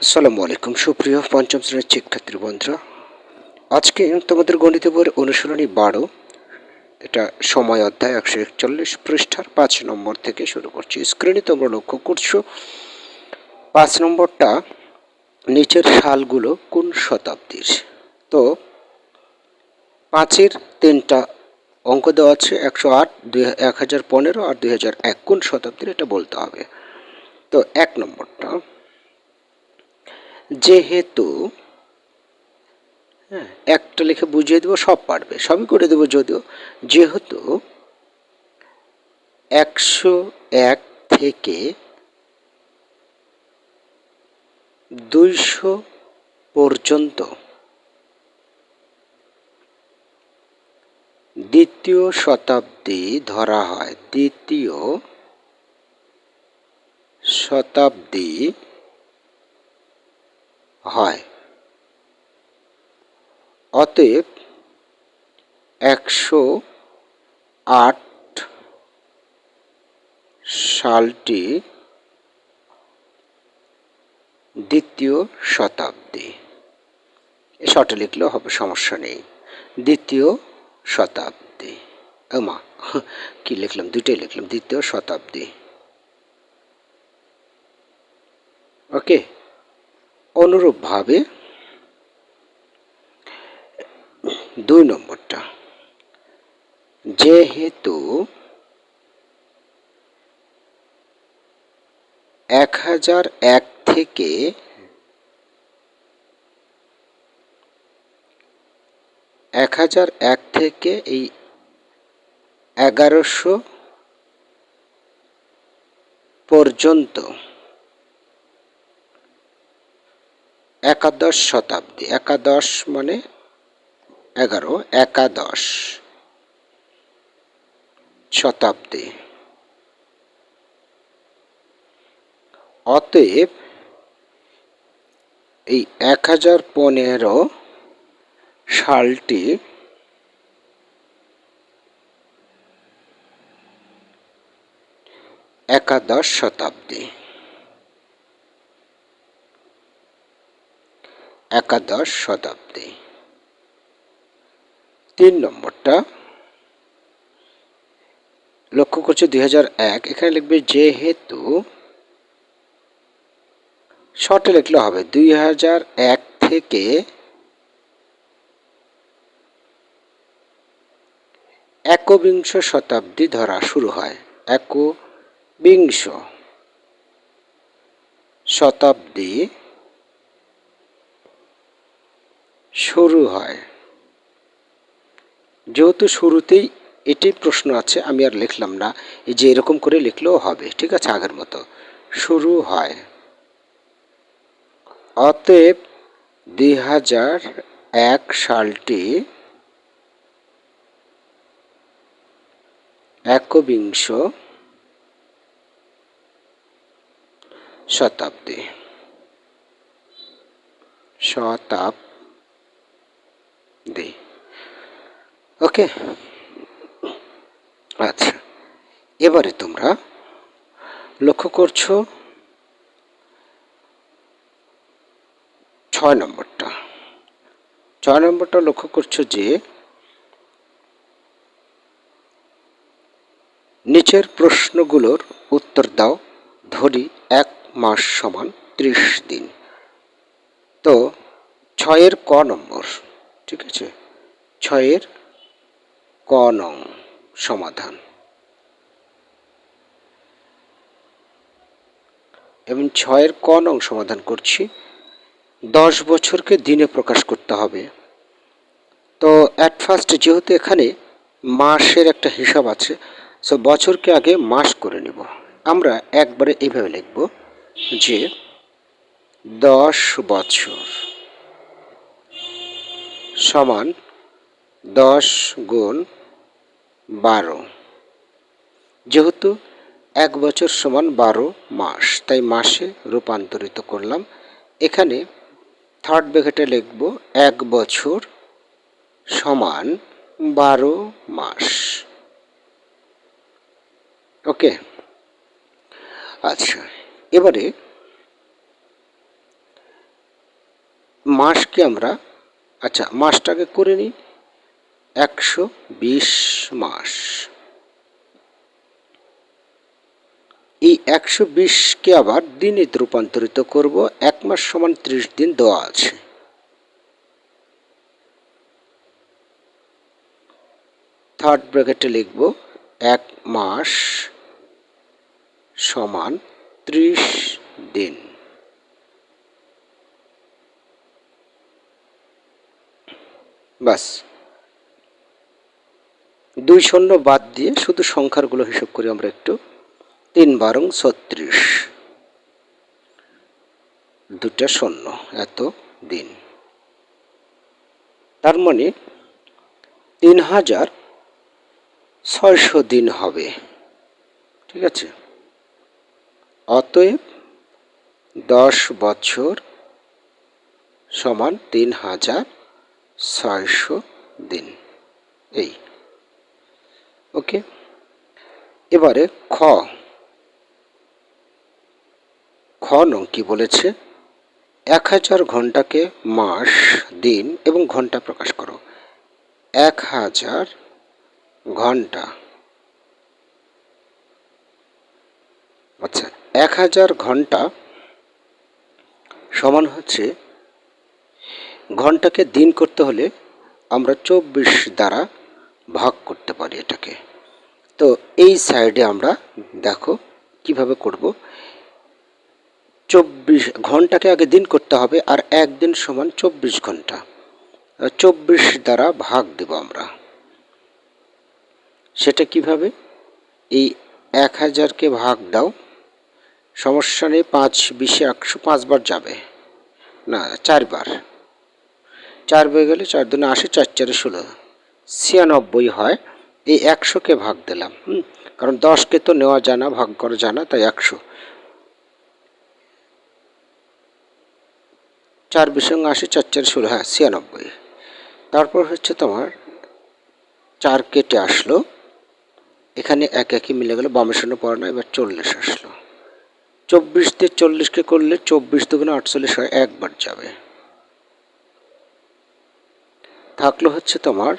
আসসালামু আলাইকুম, সুপ্রিয় পঞ্চম শ্রেণির শিক্ষার্থী বন্ধুরা। আজকে তোমাদের গণিত বইয়ের অনুশীলনী বারো, এটা সময় অধ্যায় একশো একচল্লিশ পৃষ্ঠার পাঁচ নম্বর থেকে শুরু করছি। স্ক্রিনে তোমরা লক্ষ্য করছ, পাঁচ নম্বরটা নিচের সালগুলো কোন শতাব্দীর? তো পাঁচের তিনটা অঙ্ক দেওয়া আছে, একশো আট, দুই, এক হাজার পনেরো আর দুই হাজার এক, কোন শতাব্দীর এটা বলতে হবে। তো এক নম্বরটা যেহেতু হ্যাঁ। একটা লিখে বুঝিয়ে দেবো সব পারবে সবই করে দেবো যদিও। যেহেতু একশো এক থেকে দুইশো পর্যন্ত দ্বিতীয় শতাব্দী ধরা হয় দ্বিতীয় শতাব্দী হয়। অতএব একশো আট সালটি দ্বিতীয় শতাব্দী। শর্টে লিখলেও হবে, সমস্যা নেই। দ্বিতীয় শতাব্দী। মা কি লিখলাম? দুইটাই লিখলাম, দ্বিতীয় শতাব্দী। ওকে। অনুরূপভাবে দুই নম্বরটা, যেহেতু এক হাজার এক থেকে এক হাজার এক থেকে এই এগারোশো পর্যন্ত একাদশ শতাব্দী, একাদশ মানে এগারো, একাদশ শতাব্দী। অতএব এই এক হাজার পনেরো সালটি একাদশ শতাব্দী। একাদশ শতাব্দী। তিন নম্বরটা। লক্ষ্য করছে দুই এক, এখানে লিখবে যেহেতু শর্টে লিখলে হবে দুই এক থেকে একবিংশ শতাব্দী ধরা শুরু হয়। একবিংশ শতাব্দী শুরু হয়। যেহেতু শুরুতেই এটি প্রশ্ন আছে, আমি আর লিখলাম না। এই যে এরকম করে লিখলেও হবে, ঠিক আছে, আগের মতো। শুরু হয়। অতএব দুই হাজার এক সালটি একবিংশ শতাব্দী। শতাব্দী। ওকে? আচ্ছা। এবারে তোমরা লক্ষ্য করছ ছয় নম্বরটা। ছয় নম্বরটা লক্ষ্য করছ যে নিচের প্রশ্নগুলোর উত্তর দাও, ধরি এক মাস সমান ত্রিশ দিন। তো, ছয়ের ক নম্বর। ঠিক আছে। ছয়ের ক নং সমাধান। এবং ছয়ের ক নং সমাধান করছি। দশ বছরকে দিনে প্রকাশ করতে হবে। তো অ্যাট ফার্স্ট যেহেতু এখানে মাসের একটা হিসাব আছে সো বছরকে আগে মাস করে নেব। আমরা একবারে এইভাবে লিখব যে দশ বছর। সমান দশ গুণ বারো। যেহেতু এক বছর সমান বারো মাস, তাই মাসে রূপান্তরিত করলাম। এখানে থার্ড ব্র্যাকেটে লিখব, এক বছর সমান বারো মাস। ওকে? আচ্ছা এবারে মাসকে আমরা আচ্ছা মাসটাকে করে নিই। একশো বিশ মাস। এই একশো বিশকে আবার দিনে রূপান্তরিত করব। এক মাস সমান ত্রিশ দিন দেওয়া আছে। থার্ড ব্র্যাকেটে লিখব, এক মাস সমান ত্রিশ দিন। বাস দুই শূন্য বাদ দিয়ে শুধু সংখ্যারগুলো হিসাব করি আমরা একটু। তিন বারং ছত্রিশ। দুটা শূন্য এত দিন। তার মানে তিন হাজার ছয়শো দিন হবে। ঠিক আছে? অতএব দশ বছর সমান তিন হাজার ছয়শো দিন। এই। ওকে? এবারে খ। খ নং কি বলেছে? এক হাজার ঘন্টাকে মাস, দিন এবং ঘণ্টা প্রকাশ করো। এক হাজার ঘণ্টা। আচ্ছা এক হাজার ঘণ্টা সমান হচ্ছে ঘন্টাকে দিন করতে হলে আমরা চব্বিশ দ্বারা ভাগ করতে পারি এটাকে। তো এই সাইডে আমরা দেখো কীভাবে করব। চব্বিশ, ঘন্টাকে আগে দিন করতে হবে আর একদিন সমান চব্বিশ ঘণ্টা। চব্বিশ দ্বারা ভাগ দেব আমরা। সেটা কীভাবে? এই এক হাজারকে ভাগ দাও। সমস্যা নেই, পাঁচ, বিশে একশো পাঁচবার যাবে। না, চারবার। চার বয়ে গেলে চার দিনে আসে চার চারে ষোলো। ছিয়ানব্বই হয়, এই একশোকে ভাগ দিলাম, হুম? কারণ দশকে তো নেওয়া যায় না, ভাগ করা যায় না, তাই একশো। চার বিসঙ্গে আসে চার চার ষোলো হ্যাঁ ছিয়ানব্বই। তারপর হচ্ছে তোমার চার কেটে আসলো, এখানে এক একই মিলে গেল বামের শূন্য পড়ে না, এবার চল্লিশ আসলো। চব্বিশ দিয়ে চল্লিশকে করলে চব্বিশ দুগুণে আটচল্লিশ হয়, একবার যাবে। থাকল হচ্ছে তোমার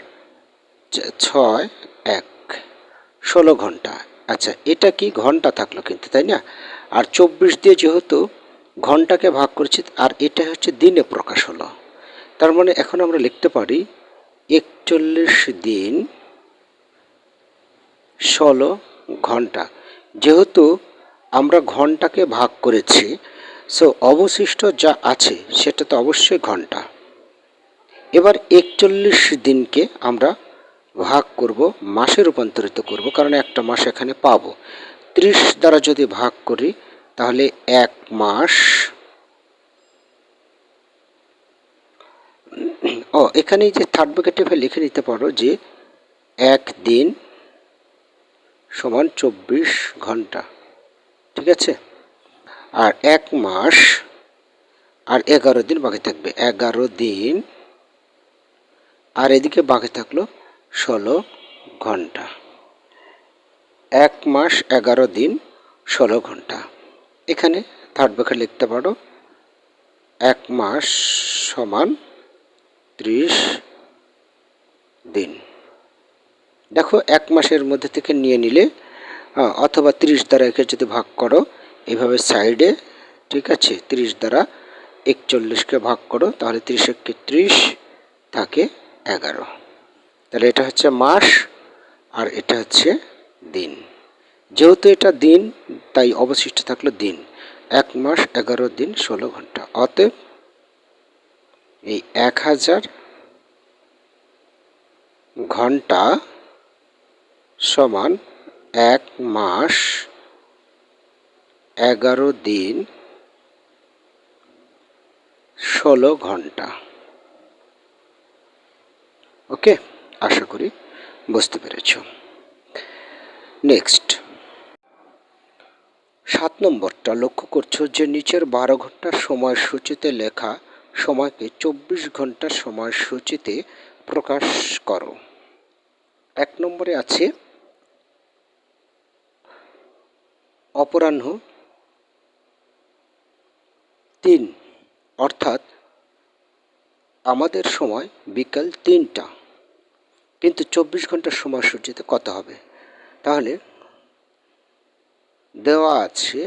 ছয়, এক। ষোলো ঘণ্টা। আচ্ছা এটা কি ঘণ্টা থাকল কিন্তু, তাই না? আর চব্বিশ দিয়ে যেহেতু ঘন্টাকে ভাগ করেছি, আর এটা হচ্ছে দিনে প্রকাশ হলো। তার মানে এখন আমরা লিখতে পারি একচল্লিশ দিন ষোলো ঘণ্টা। যেহেতু আমরা ঘন্টাকে ভাগ করেছি সো অবশিষ্ট যা আছে, সেটা তো অবশ্যই ঘণ্টা। এবার একচল্লিশ দিনকে আমরা ভাগ করব, মাসে রূপান্তরিত করব, কারণ একটা মাস এখানে পাবো। ত্রিশ দ্বারা যদি ভাগ করি, তাহলে এক মাস, ও এখানে যে থার্ড ব্র্যাকেটে লিখে নিতে পারো যে এক দিন সমান চব্বিশ ঘণ্টা, ঠিক আছে? আর এক মাস, আর এগারো দিন বাকি থাকবে। এগারো দিন আর এদিকে বাকি থাকল ষোলো ঘণ্টা। এক মাস এগারো দিন ষোলো ঘণ্টা। এখানে থার্ড ব্যাখ্যা লিখতে পারো। এক মাস সমান ত্রিশ দিন। দেখো, এক মাসের মধ্যে থেকে নিয়ে নিলে অথবা ত্রিশ দ্বারা একে যদি ভাগ করো এইভাবে সাইডে, ঠিক আছে, ত্রিশ দ্বারা একচল্লিশকে ভাগ করো, তাহলে ত্রিশ এককে ত্রিশ থাকে। এগারো। তাহলে এটা হচ্ছে মাস আর এটা হচ্ছে দিন। যেহেতু এটা দিন, তাই অবশিষ্ট থাকল দিন। এক মাস, এগারো দিন, ষোলো ঘণ্টা। অতএব এই এক হাজার ঘণ্টা সমান এক মাস, এগারো দিন, ষোলো ঘণ্টা। ওকে? আশা করি বুঝতে পেরেছ। নেক্সট সাত নম্বরটা লক্ষ্য করছ যে নিচের বারো ঘণ্টার সময়সূচিতে লেখা সময়কে চব্বিশ ঘণ্টার সময়সূচিতে প্রকাশ করো। এক নম্বরে আছে, অপরাহ্ন তিন, অর্থাৎ আমাদের সময় বিকাল তিনটা। কিন্তু চব্বিশ ঘণ্টার সময়সূচিতে কত হবে? তাহলে দেওয়া আছে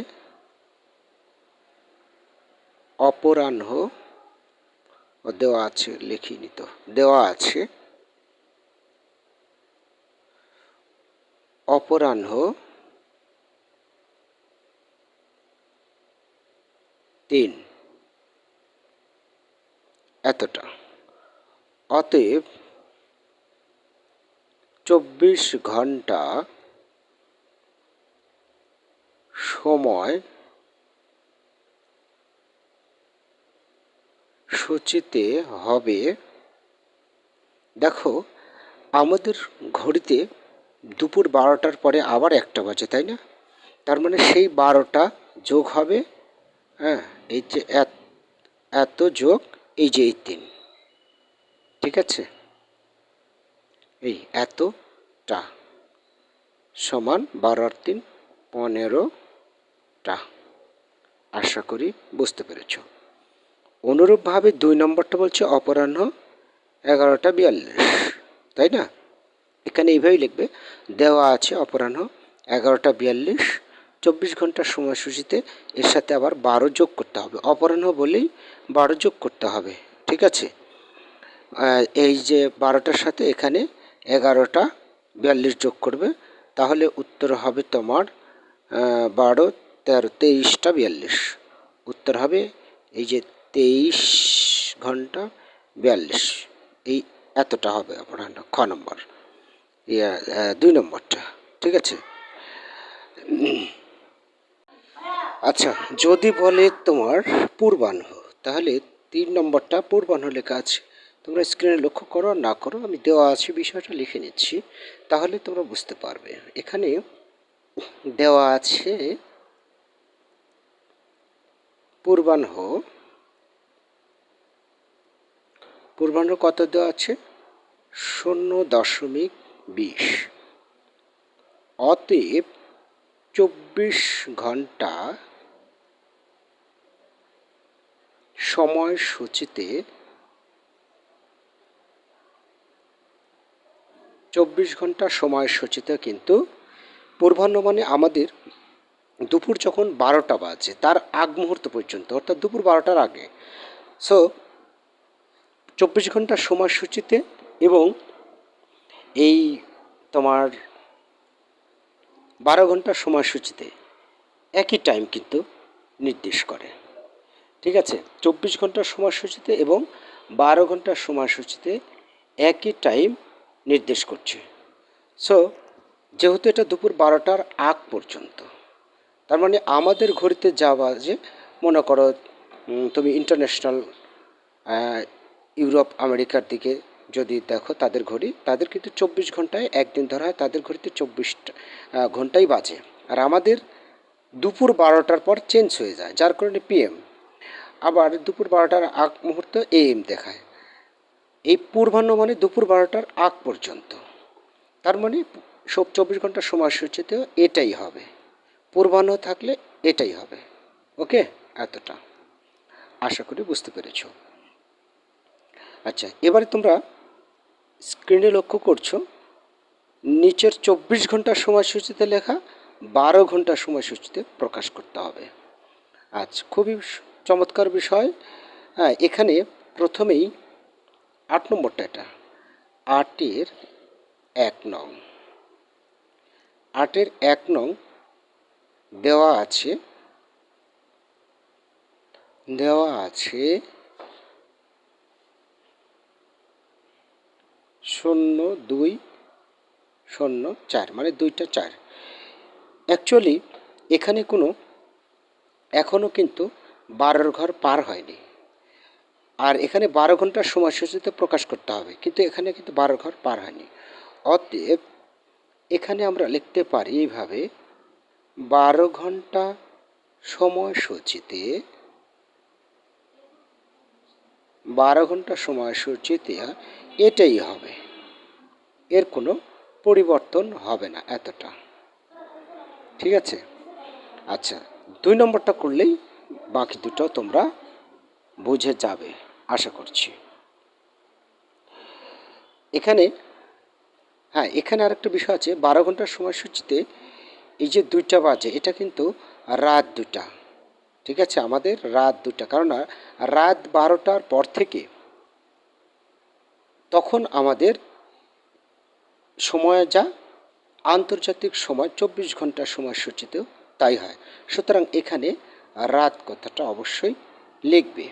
অপরাহ্ন দেওয়া আছে লিখিনি তো দেওয়া আছে অপরাহ্ন তিন। এতটা। অতএব চব্বিশ ঘণ্টা সময় সূচিতে হবে। দেখো, আমাদের ঘড়িতে দুপুর বারোটার পরে আবার একটা বাজে, তাই না? তার মানে সেই বারোটা যোগ হবে হ্যাঁ এই যে এত যোগ, এই যে এই তিন। ঠিক আছে? এই এতটা সমান বারো আর তিন পনেরোটা। আশা করি বুঝতে পেরেছ। অনুরূপভাবে দুই নম্বরটা বলছে অপরাহ্ন এগারোটা বিয়াল্লিশ, তাই না? এখানে এইভাবেই লিখবে, দেওয়া আছে অপরাহ্ন এগারোটা বিয়াল্লিশ, চব্বিশ ঘণ্টার সময়সূচিতে এর সাথে আবার বারো যোগ করতে হবে। অপরাহ্ন বলেই বারো যোগ করতে হবে, ঠিক আছে? এই যে বারোটার সাথে এখানে এগারোটা বিয়াল্লিশ যোগ করবে, তাহলে উত্তর হবে তোমার বারো, তেরো, তেইশটা বিয়াল্লিশ। উত্তর হবে এই যে তেইশ ঘণ্টা বিয়াল্লিশ। এই এতটা হবে আপনার খ নম্বর। ইয়া দুই নম্বরটা, ঠিক আছে? আচ্ছা যদি বলে তোমার পূর্বাহ্ন, তাহলে তিন নম্বরটা পূর্বাহ্ন লেখা আছে। তোমরা স্ক্রিনে লক্ষ্য করো, না করো, আমি দেওয়া আছে বিষয়টা লিখে নিচ্ছি, তাহলে তোমরা বুঝতে পারবে। এখানে দেওয়া আছে, পূর্বাহ্ন। পূর্বাহ্ন কত দেওয়া আছে? শূন্য দশমিক বিশ। অতএব চব্বিশ ঘণ্টা সময়সূচিতে চব্বিশ ঘণ্টা সময়সূচিতে কিন্তু পূর্বাহ্ন মানে আমাদের দুপুর যখন বারোটা বাজে, তার আগ মুহূর্ত পর্যন্ত, অর্থাৎ দুপুর বারোটার আগে। সো চব্বিশ ঘণ্টার সময়সূচিতে এবং এই তোমার বারো ঘণ্টার সময়সূচিতে একই টাইম কিন্তু নির্দেশ করে। ঠিক আছে? চব্বিশ ঘণ্টার সময়সূচিতে এবং বারো ঘণ্টার সময়সূচিতে একই টাইম নির্দেশ করছে। সো যেহেতু এটা দুপুর বারোটার আগ পর্যন্ত, তার মানে আমাদের ঘড়িতে যা বাজে, মনে করো তুমি ইন্টারন্যাশনাল ইউরোপ আমেরিকার দিকে যদি দেখো, তাদের ঘড়ি, তাদের কিন্তু চব্বিশ ঘন্টায়, একদিন ধরা হয়, তাদের ঘড়িতে চব্বিশটা ঘন্টাই বাজে। আর আমাদের দুপুর বারোটার পর চেঞ্জ হয়ে যায়, যার কারণে পিএম আবার দুপুর বারোটার আগ মুহূর্ত এএম দেখায়। এই পূর্বাহ্ন মানে দুপুর বারোটার আগ পর্যন্ত। তার মানে সব চব্বিশ ঘণ্টার সময়সূচিতেও এটাই হবে। পূর্বাহ্ন থাকলে এটাই হবে। ওকে? এতটা। আশা করি বুঝতে পেরেছ। আচ্ছা এবারে তোমরা স্ক্রিনে লক্ষ্য করছ, নিচের চব্বিশ ঘণ্টার সময়সূচিতে লেখা বারো ঘণ্টার সময়সূচিতে প্রকাশ করতে হবে। আচ্ছা খুবই চমৎকার বিষয়। হ্যাঁ এখানে প্রথমেই আট নম্বরটা এটা। আটের এক নং। আটের এক নং দেওয়া আছে দেওয়া আছে শূন্য দুই, শূন্য চার মানে দুইটা চার। অ্যাকচুয়ালি এখানে কোনো এখনও কিন্তু বারোর ঘর পার হয়নি। আর এখানে বারো ঘণ্টার সময়সূচিতে প্রকাশ করতে হবে। কিন্তু এখানে কিন্তু বারো ঘর পার হয়নি। অতএব এখানে আমরা লিখতে পারি এইভাবে, বারো ঘণ্টা সময়সূচিতে বারো ঘণ্টা সময়সূচিতে এটাই হবে। এর কোনো পরিবর্তন হবে না এতটা। ঠিক আছে? আচ্ছা দুই নম্বরটা করলেই বাকি দুটো তোমরা বুঝে যাবে। আশা করছি। এখানে হ্যাঁ এখানে আরেকটা বিষয় আছে। বারো ঘণ্টার সময়সূচিতে এই যে দুইটা বাজে, এটা কিন্তু রাত দুটা ঠিক আছে? আমাদের রাত দুটা কারণ রাত বারোটার পর থেকে তখন আমাদের সময় যা, আন্তর্জাতিক সময় চব্বিশ ঘণ্টার সময়সূচিতেও তাই হয়। সুতরাং এখানে রাত কথাটা অবশ্যই লিখবে।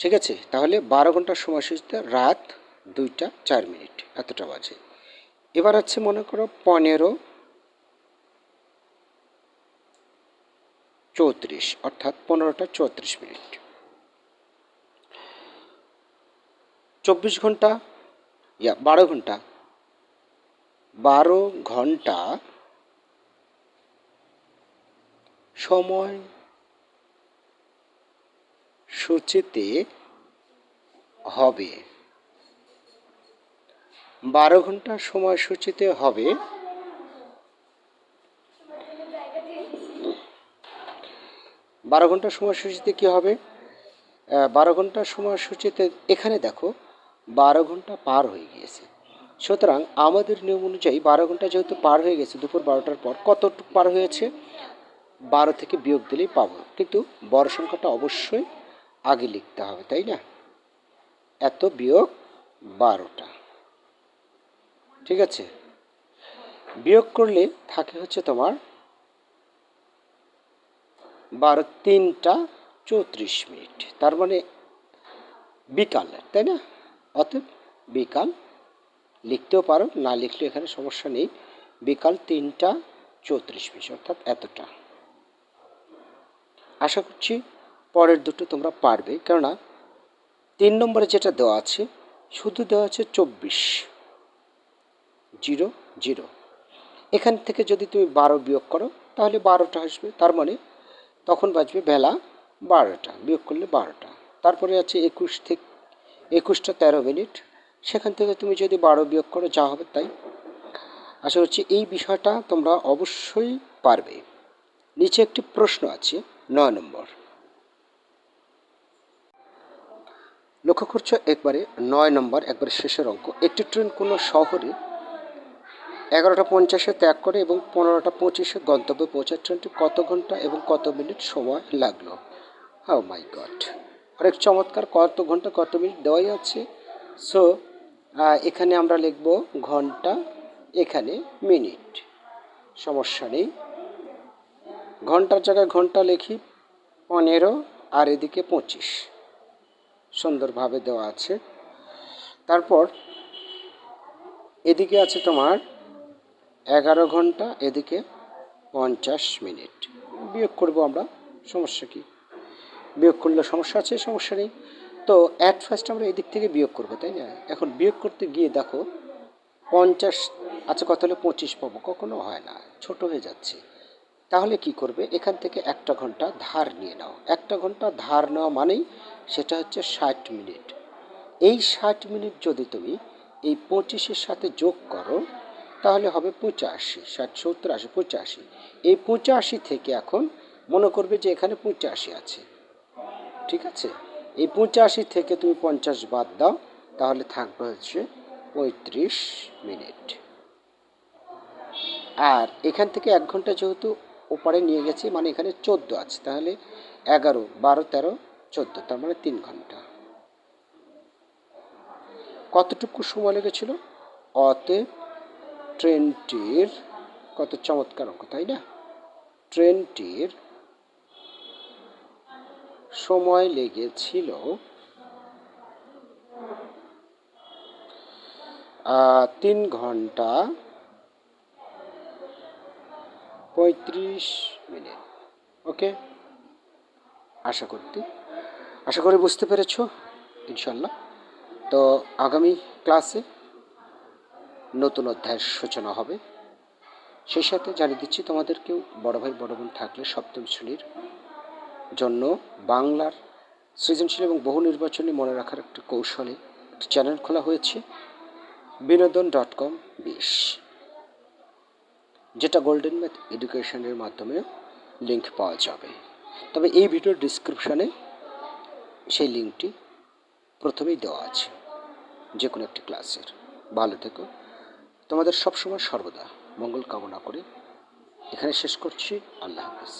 ঠিক আছে, তাহলে বারো ঘণ্টার সময়সূচিতে রাত দুইটা চার মিনিট, এতটা বাজে। এবার আছে মনে করো পনেরো চৌত্রিশ, অর্থাৎ পনেরোটা চৌত্রিশ মিনিট। চব্বিশ ঘণ্টা, ইয়া, বারো ঘণ্টা। বারো ঘণ্টা সময় সূচিতে হবে। বারো ঘণ্টা সময়সূচিতে হবে। বারো ঘণ্টা সময়সূচিতে কী হবে? বারো ঘণ্টা সময়সূচিতে এখানে দেখো, বারো ঘণ্টা পার হয়ে গিয়েছে। সুতরাং আমাদের নিয়ম অনুযায়ী বারো ঘণ্টা যেহেতু পার হয়ে গেছে দুপুর বারোটার পর, কতটুকু পার হয়েছে? বারো থেকে বিয়োগ দিলেই পাবো। কিন্তু বড় সংখ্যাটা অবশ্যই আগে লিখতে হবে, তাই না? এত বিয়োগ বারোটা। ঠিক আছে? বিয়োগ করলে থাকে হচ্ছে তোমার বারো তিনটা চৌত্রিশ মিনিট। তার মানে বিকাল, তাই না? অতএব বিকাল লিখতেও পারো, না লিখলে এখানে সমস্যা নেই। বিকাল তিনটা চৌত্রিশ মিনিট, অর্থাৎ এতটা। আশা করছি পরের দুটো তোমরা পারবে। কেননা তিন নম্বরে যেটা দেওয়া আছে, শুধু দেওয়া আছে চব্বিশ। Zero zero. এখান থেকে যদি তুমি বারো বিয়োগ করো, তাহলে বারোটা আসবে। তার মানে তখন বাজবে বেলা বারোটা, বিয়োগ করলে বারোটা। তারপরে আছে একুশ থেকে একুশটা তেরো মিনিট। সেখান থেকে তুমি যদি বারো বিয়োগ করো, যা হবে তাই। আশা করছি এই বিষয়টা তোমরা অবশ্যই পারবে। নিচে একটি প্রশ্ন আছে, নয় নম্বর। লক্ষ্য করছ, একবারে নয় নম্বর, একবারে শেষের অঙ্ক। একটি ট্রেন কোনো শহরে এগারোটা পঞ্চাশে ত্যাগ করে এবং পনেরোটা পঁচিশে গন্তব্যে পৌঁছার ট্রেনটি কত ঘণ্টা এবং কত মিনিট সময় লাগল? হাও মাই গড অনেক চমৎকার, কত ঘণ্টা, কত মিনিট দেওয়াই আছে। সো এখানে আমরা লিখব ঘণ্টা, এখানে মিনিট। সমস্যা নেই। ঘণ্টার জায়গায় ঘণ্টা লিখি, পনেরো, আর এদিকে পঁচিশ। সুন্দরভাবে দেওয়া আছে। তারপর এদিকে আছে তোমার এগারো ঘণ্টা, এদিকে পঞ্চাশ মিনিট। বিয়োগ করব আমরা, সমস্যা কি? বিয়োগ করলে সমস্যা আছে, সমস্যা নেই। তো অ্যাট ফার্স্ট আমরা এদিক থেকে বিয়োগ করব, তাই না? এখন বিয়োগ করতে গিয়ে দেখো, পঞ্চাশ আচ্ছা কত হলে? পঁচিশ পাবো। কখনো হয় না, ছোট হয়ে যাচ্ছে। তাহলে কি করবে? এখান থেকে একটা ঘণ্টা ধার নিয়ে নাও। একটা ঘণ্টা ধার নেওয়া মানেই সেটা হচ্ছে ষাট মিনিট। এই ষাট মিনিট যদি তুমি এই পঁচিশের সাথে যোগ করো, তাহলে হবে পঁচাশি, ষাট, সত্তর, আশি, পঁচাশি। এই পঁচাশি থেকে এখন মনে করবে যে এখানে পঁচাশি আছে। ঠিক আছে? এই পঁচাশি থেকে তুমি পঞ্চাশ বাদ দাও, তাহলে থাকবে হচ্ছে পঁয়ত্রিশ মিনিট। আর এখান থেকে এক ঘণ্টা যেহেতু ওপারে নিয়ে গেছি মানে এখানে চোদ্দ আছে, তাহলে এগারো, বারো, তেরো চোদ্দ, তার মানে তিন ঘণ্টা। কতটুকু সময় লেগেছিল? অতএব ট্রেনটির কত চমৎকার অঙ্ক, তাই না? ট্রেনটির সময় লেগেছিল তিন ঘণ্টা পঁয়ত্রিশ মিনিট। ওকে? আশা করতে আশা করি বুঝতে পেরেছ ইনশাল্লাহ তো আগামী ক্লাসে নতুন অধ্যায়ের সূচনা হবে। সেই সাথে জানিয়ে দিচ্ছি তোমাদেরকেও, বড় ভাই, বড় বোন থাকলে সপ্তম শ্রেণির জন্য বাংলার সৃজনশীল এবং বহু নির্বাচনী মনে রাখার একটা কৌশলে একটি চ্যানেল খোলা হয়েছে বিনোদন ডট কম বিশ। যেটা গোল্ডেন ম্যাথ এডুকেশনের মাধ্যমে লিঙ্ক পাওয়া যাবে। তবে এই ভিডিওর ডিসক্রিপশানে সেই লিঙ্কটি প্রথমেই দেওয়া আছে যে কোনো একটি ক্লাসের। ভালো থেকো। তোমাদের সবসময় সর্বদা মঙ্গল কামনা করে এখানে শেষ করছি। আল্লাহ হাফেজ।